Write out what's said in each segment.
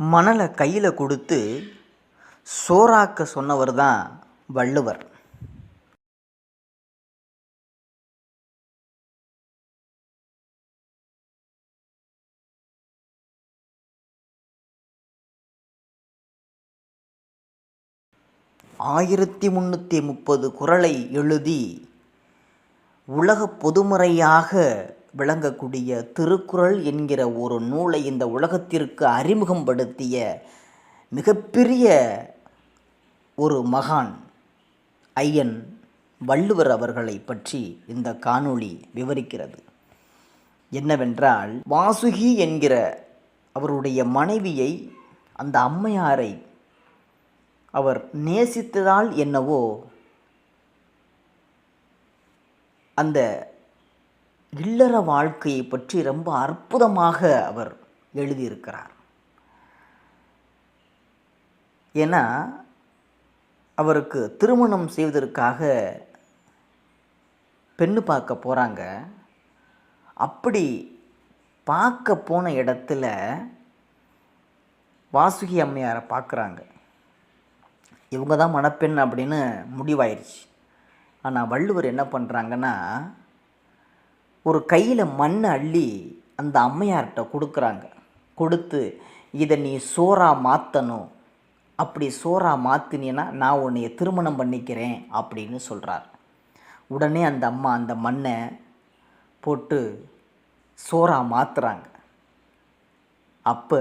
மணலை கையில் கொடுத்து சோறாக்க சொன்னவர் தான் வள்ளுவர். ஆயிரத்தி முந்நூற்றி முப்பது குறளை எழுதி உலக பொதுமுறையாக விளங்கக்கூடிய திருக்குறள் என்கிற ஒரு நூலை இந்த உலகத்திற்கு அறிமுகப்படுத்திய மிகப்பெரிய ஒரு மகான் ஐயன் வள்ளுவர் அவர்களை பற்றி இந்த காணொளி விவரிக்கிறது. என்னவென்றால் வாசுகி என்கிற அவருடைய மனைவியை அந்த அம்மையாரை அவர் நேசித்ததால் என்னவோ அந்த இல்லற வாழ்க்கையை பற்றி ரொம்ப அற்புதமாக அவர் எழுதியிருக்கிறார். ஏன்னா அவருக்கு திருமணம் செய்வதற்காக பெண்ணு பார்க்க போகிறாங்க அப்படி பார்க்க போன இடத்துல வாசுகி அம்மையாரை பார்க்குறாங்க. இவங்க தான் மணப்பெண் அப்படின்னு முடிவாயிடுச்சு ஆனால் வள்ளுவர் என்ன பண்ணுறாங்கன்னா ஒரு கையில் மண் அள்ளி அந்த அம்மையார்கிட்ட கொடுக்குறாங்க. கொடுத்து இதை நீ சோறாக மாற்றணும் அப்படி சோறாக மாற்றினீன்னா நான் உன்னைய திருமணம் பண்ணிக்கிறேன் அப்படின்னு சொல்கிறார் உடனே அந்த அம்மா அந்த மண்ணை போட்டு சோறாக மாற்றுறாங்க அப்போ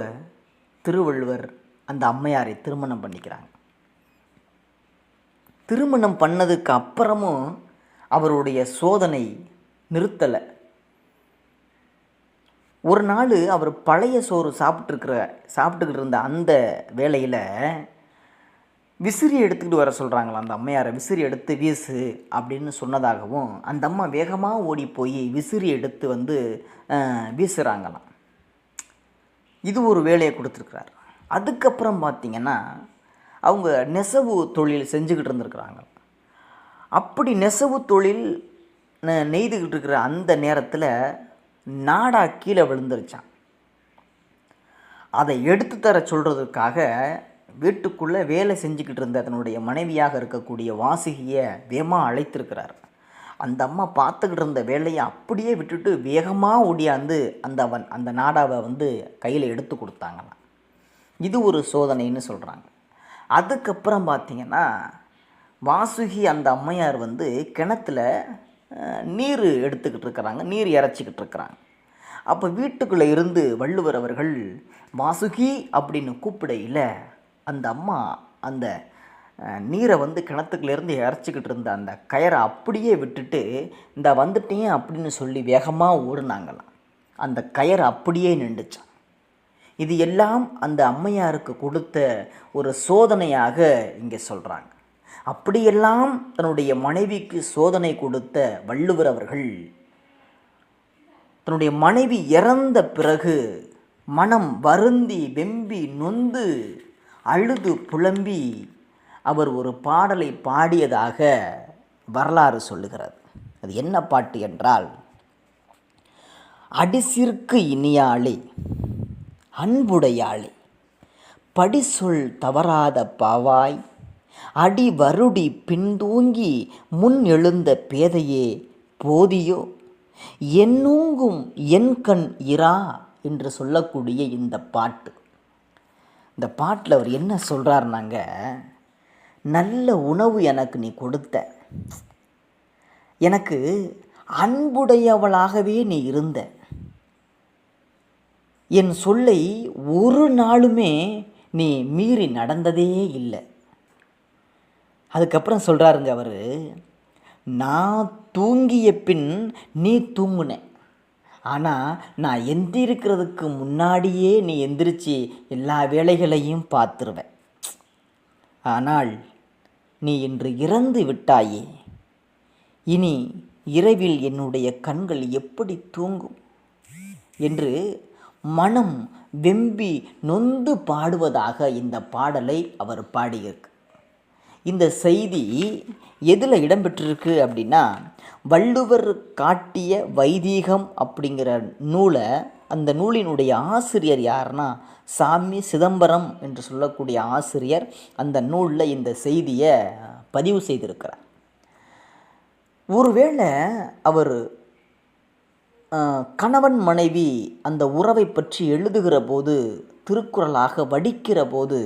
திருவள்ளுவர் அந்த அம்மையாரை திருமணம் பண்ணிக்கிறாங்க. திருமணம் பண்ணதுக்கு அப்புறமும் அவருடைய சோதனை நிறுத்தலை. ஒரு நாள் அவர் பழைய சோறு சாப்பிட்ருக்கிற சாப்பிட்டுக்கிட்டு இருந்த அந்த வேலையில் விசிறி எடுத்துக்கிட்டு வர சொல்கிறாங்களா அந்த அம்மையாரை? விசிறி எடுத்து வீசு அப்படின்னு சொன்னதாகவும் அந்த அம்மா வேகமாக ஓடி போய் விசிறி எடுத்து வந்து வீசுகிறாங்களாம் இது ஒரு வேலையை கொடுத்துருக்குறாரு. அதுக்கப்புறம் பார்த்திங்கன்னா அவங்க நெசவு தொழில் செஞ்சுக்கிட்டு இருந்திருக்கிறாங்க. அப்படி நெசவு தொழில் நெய்துக்கிட்டு இருக்கிற அந்த நேரத்தில் நாடா கீழே விழுந்துருச்சான். அதை எடுத்து தர சொல்கிறதுக்காக வீட்டுக்குள்ளே வேலை செஞ்சுக்கிட்டு இருந்த தன்னுடைய மனைவியாக இருக்கக்கூடிய வாசுகியை வேகமாக அழைத்திருக்கிறார். அந்த அம்மா பார்த்துக்கிட்டு இருந்த வேலையை அப்படியே விட்டுட்டு வேகமாக ஓடியாந்து அந்த அவன் அந்த நாடாவை வந்து கையில் எடுத்து கொடுத்தாங்களாம். இது ஒரு சோதனைன்னு சொல்கிறாங்க அதுக்கப்புறம் பார்த்திங்கன்னா வாசுகி அந்த அம்மையார் வந்து கிணத்துல நீர் எடுத்துக்கிட்டு இருக்கிறாங்க நீர் இறைச்சிக்கிட்டு இருக்கிறாங்க. அப்போ வீட்டுக்குள்ளே இருந்து வள்ளுவர் அவர்கள் வாசுகி அப்படின்னு கூப்பிடையில் அந்த அம்மா அந்த நீரை வந்து கிணத்துக்குள்ளேருந்து இறைச்சிக்கிட்டு இருந்த அந்த கயரை அப்படியே விட்டுட்டு இந்த வந்துட்டேன் அப்படின்னு சொல்லி வேகமாக ஓடுனாங்களாம். அந்த கயர் அப்படியே நின்றுச்சான் இது எல்லாம் அந்த அம்மையாருக்கு கொடுத்த ஒரு சோதனையாக இங்கே சொல்கிறாங்க அப்படியெல்லாம் தன்னுடைய மனைவிக்கு சோதனை கொடுத்த வள்ளுவர் அவர்கள். தன்னுடைய மனைவி இறந்த பிறகு மனம் வருந்தி வெம்பி நொந்து அழுது புலம்பி அவர் ஒரு பாடலை பாடியதாக வரலாறு சொல்லுகிறது. அது என்ன பாட்டு என்றால் அடிசிற்கு இனியாளே அன்புடையாளே படிசொல் தவறாத பாவாய் அடி வருடி பின்தூங்கி முன் எழுந்த பேதையே போதியோ? என்னூங்கும் என் கண் இரா? என்று சொல்லக்கூடிய இந்த பாட்டு. இந்த பாட்டில் அவர் என்ன சொல்கிறாருனாங்க நல்ல உணவு எனக்கு நீ கொடுத்த. எனக்கு அன்புடையவளாகவே நீ இருந்த. என் சொல்லை ஒரு நாளுமே நீ மீறி நடந்ததே இல்லை. அதுக்கப்புறம் சொல்கிறாருங்க அவர் நான் தூங்கிய பின் நீ தூங்குன. ஆனால் நான் எந்திரிக்கிறதுக்கு முன்னாடியே நீ எந்திரிச்சு எல்லா வேலைகளையும் பார்த்துருவேன் ஆனால் நீ இன்று இறந்து விட்டாயே. இனி இரவில் என்னுடைய கண்கள் எப்படி தூங்கும்? என்று மனம் வெம்பி நொந்து பாடுவதாக இந்த பாடலை அவர் பாடியிருக்கு. இந்த செய்தி எதில் இடம்பெற்றிருக்கு அப்படின்னா வள்ளுவர் காட்டிய வைதீகம் அப்படிங்கிற நூலை அந்த நூலினுடைய ஆசிரியர் யாருன்னா சாமி சிதம்பரம் என்று சொல்லக்கூடிய ஆசிரியர் அந்த நூலில் இந்த செய்தியை பதிவு செய்திருக்கிறார். ஒருவேளை அவர் கணவன் மனைவி அந்த உறவை பற்றி எழுதுகிற போது திருக்குறளாக வடிக்கிற போது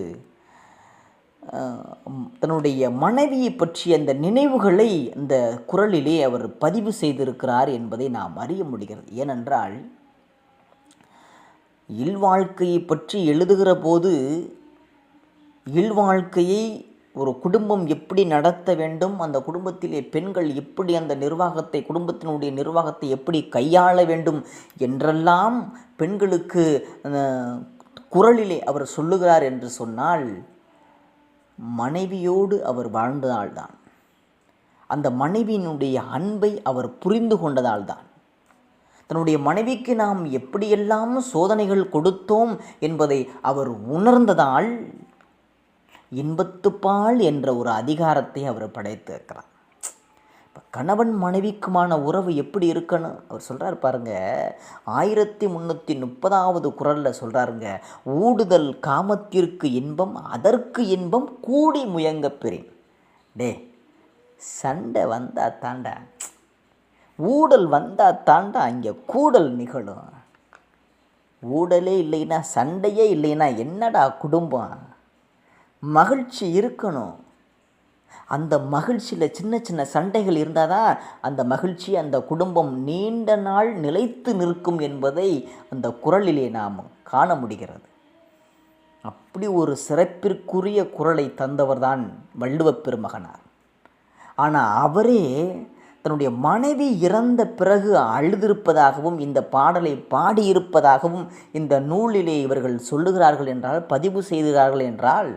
தன்னுடைய மனைவியை பற்றிய அந்த நினைவுகளை அந்த குறளிலே அவர் பதிவு செய்திருக்கிறார் என்பதை நாம் அறிய முடிகிறது. ஏனென்றால் இல்வாழ்க்கையை பற்றி எழுதுகிற போது இல்வாழ்க்கையை ஒரு குடும்பம் எப்படி நடத்த வேண்டும் அந்த குடும்பத்திலே பெண்கள் எப்படி அந்த நிர்வாகத்தை குடும்பத்தினுடைய நிர்வாகத்தை எப்படி கையாள வேண்டும் என்றெல்லாம் பெண்களுக்கு குரலிலே குறளிலே அவர் சொல்லுகிறார் என்று சொன்னால் மனைவியோடு அவர் வாழ்ந்ததால்தான். அந்த மனைவியினுடைய அன்பை அவர் புரிந்து கொண்டதால்தான். தன்னுடைய மனைவிக்கு நாம் எப்படியெல்லாம் சோதனைகள் கொடுத்தோம் என்பதை அவர் உணர்ந்ததால் இன்பத்துப்பால் என்ற ஒரு அதிகாரத்தை அவர் படைத்திருக்கிறார். இப்போ கணவன் மனைவிக்குமான உறவு எப்படி இருக்கணும்? அவர் சொல்கிறார் பாருங்க ஆயிரத்தி முந்நூற்றி முப்பதாவது குரலில் சொல்கிறாருங்க ஊடுதல் காமத்திற்கு இன்பம் அதற்கு இன்பம் கூடி முயங்க பெறேன். டே சண்டை வந்தால் தாண்டா. ஊடல் வந்தால் தாண்டா இங்கே கூடல் நிகழும். ஊடலே இல்லைன்னா சண்டையே இல்லைன்னா என்னடா குடும்பம்? மகிழ்ச்சி இருக்கணும். அந்த மகிழ்ச்சியில் சின்ன சின்ன சண்டைகள் இருந்தால் தான் அந்த மகிழ்ச்சி அந்த குடும்பம் நீண்ட நாள் நிலைத்து நிற்கும் என்பதை அந்த குரலிலே நாம் காண முடிகிறது. அப்படி ஒரு சிறப்பிற்குரிய குரலை தந்தவர்தான் வள்ளுவப் பெருமகனார். ஆனால் அவரே தன்னுடைய மனைவி இறந்த பிறகு அழுதிருப்பதாகவும் இந்த பாடலை பாடியிருப்பதாகவும் இந்த நூலிலே இவர்கள் சொல்லுகிறார்கள் என்றால் பதிவு செய்கிறார்கள் என்றால்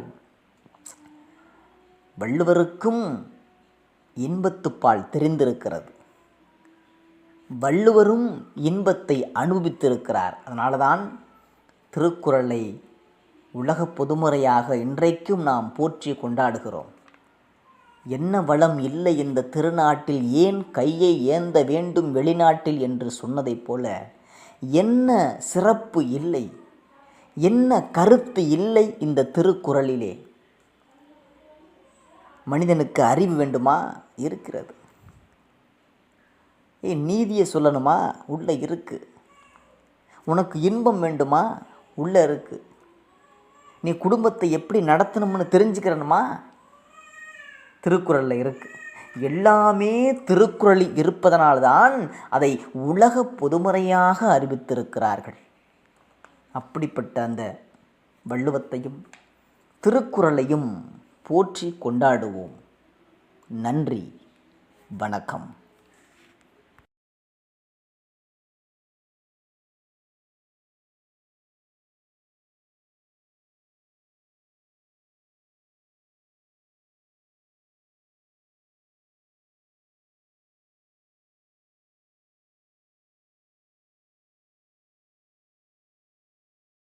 வள்ளுவருக்கும் இன்பத்துப்பால் தெரிந்திருக்கிறது. வள்ளுவரும் இன்பத்தை அனுபவித்திருக்கிறார். அதனால தான் திருக்குறளை உலக பொதுமுறையாக இன்றைக்கும் நாம் போற்றி கொண்டாடுகிறோம். என்ன வளம் இல்லை இந்த திருநாட்டில் ஏன் கையை ஏந்த வேண்டும் வெளிநாட்டில் என்று சொன்னதைப் போல என்ன சிறப்பு இல்லை என்ன கருத்து இல்லை இந்த திருக்குறளிலே? மனிதனுக்கு அறிவு வேண்டுமா? இருக்கிறது. ஏய் நீதியை சொல்லணுமா? உள்ளே இருக்குது உனக்கு இன்பம் வேண்டுமா? உள்ளே இருக்குது நீ குடும்பத்தை எப்படி நடத்தணும்னு தெரிஞ்சுக்கிறணுமா திருக்குறளில் இருக்குது எல்லாமே திருக்குறளில் இருப்பதனால்தான் அதை உலக பொதுமுறையாக அறிவித்திருக்கிறார்கள். அப்படிப்பட்ட அந்த வள்ளுவத்தையும் திருக்குறளையும் போற்றி கொண்டாடுவோம். நன்றி. வணக்கம்.